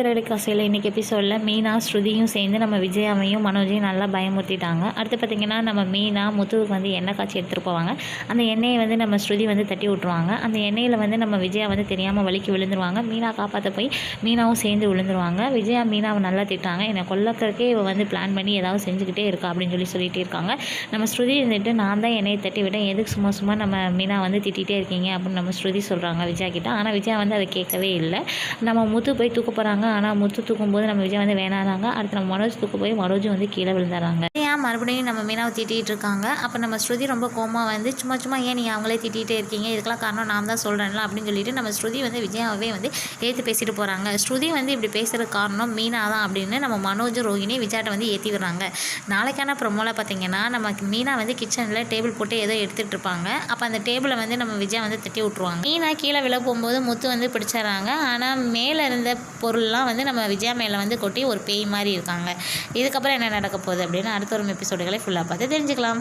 சிறடு காசையில் இன்றைக்கி எபிசோடில் மீனா ஸ்ருதியும் சேர்ந்து நம்ம விஜயாவையும் மனோஜையும் நல்லா பயமுறுத்திட்டாங்க. அடுத்து பார்த்திங்கன்னா நம்ம மீனா முத்துவுக்கு வந்து எண்ணெய் காய்ச்சி எடுத்துகிட்டு போவாங்க. அந்த எண்ணெயை வந்து நம்ம ஸ்ருதி வந்து தட்டி விட்ருவாங்க அந்த எண்ணெயில் வந்து நம்ம விஜயா வந்து தெரியாமல் வலிக்கு விழுந்துருவாங்க. மீனா காப்பாற்ற போய் மீனாவும் சேர்ந்து விழுந்துருவாங்க. விஜயா மீனாவை நல்லா திட்டாங்க என்னை கொல்லக்கிறதுக்கே இவ வந்து பிளான் பண்ணி ஏதாவது செஞ்சுக்கிட்டே இருக்கா அப்படின்னு சொல்லி சொல்லிகிட்டே இருக்காங்க. நம்ம ஸ்ருதி இருந்துட்டு நான் தான் எண்ணெயை தட்டி விட்டேன். எதுக்கு சும்மா சும்மா நம்ம மீனா வந்து திட்டிகிட்டே இருக்கீங்க? அப்படின்னு நம்ம ஸ்ருதி சொல்கிறாங்க விஜயா கிட்ட. ஆனால் விஜயா வந்து அதை கேட்கவே இல்லை. நம்ம முத்து போய் தூக்க போகிறாங்க ஆனால் முத்து தூக்கும்போது நம்ம விஜய் வந்து வேணாதாங்க அடுத்து நம்ம மனோஜ் தூக்க போய் மனோஜும் வந்து கீழே விழுந்துறாங்க. ஏன் மறுபடியும் நம்ம மீனாவை திட்டிகிட்டு இருக்காங்க. அப்போ நம்ம ஸ்ருதி ரொம்ப கோமா வந்து சும்மா சும்மா ஏன் நீங்கள் அவங்களே திட்டிகிட்டே இருக்கீங்க? இதுக்கெல்லாம் காரணம் நான் தான் சொல்கிறேன்ல அப்படின்னு சொல்லிட்டு நம்ம ஸ்ருதி வந்து விஜயாவே வந்து ஏற்று பேசிட்டு போகிறாங்க ஸ்ருதி வந்து இப்படி பேசுகிற காரணம் மீனா தான் அப்படின்னு நம்ம மனோஜ் ரோஹிணி விஜயாட்ட வந்து ஏற்றி விடுறாங்க. நாளைக்கான ப்ரொமோவில் பார்த்தீங்கன்னா நம்ம மீனா வந்து கிச்சனில் டேபிள் போட்டு ஏதோ எடுத்துகிட்டு இருப்பாங்க. அப்போ அந்த டேபிளை வந்து நம்ம விஜயா வந்து தட்டி விட்ருவாங்க மீனா கீழே விழ போகும்போது முத்து வந்து பிடிச்சிடறாங்க. ஆனால் மேலே இருந்த பொருள்லாம் வந்து நம்ம விஜயா மேலே வந்து கொட்டி ஒரு பேய் மாதிரி இருக்காங்க. இதுக்கப்புறம் என்ன நடக்க போகுது அப்படின்னு அடுத்த ஒரு எபிசோடுகளை ஃபுல்லாக பார்த்து தெரிஞ்சுக்கலாம்.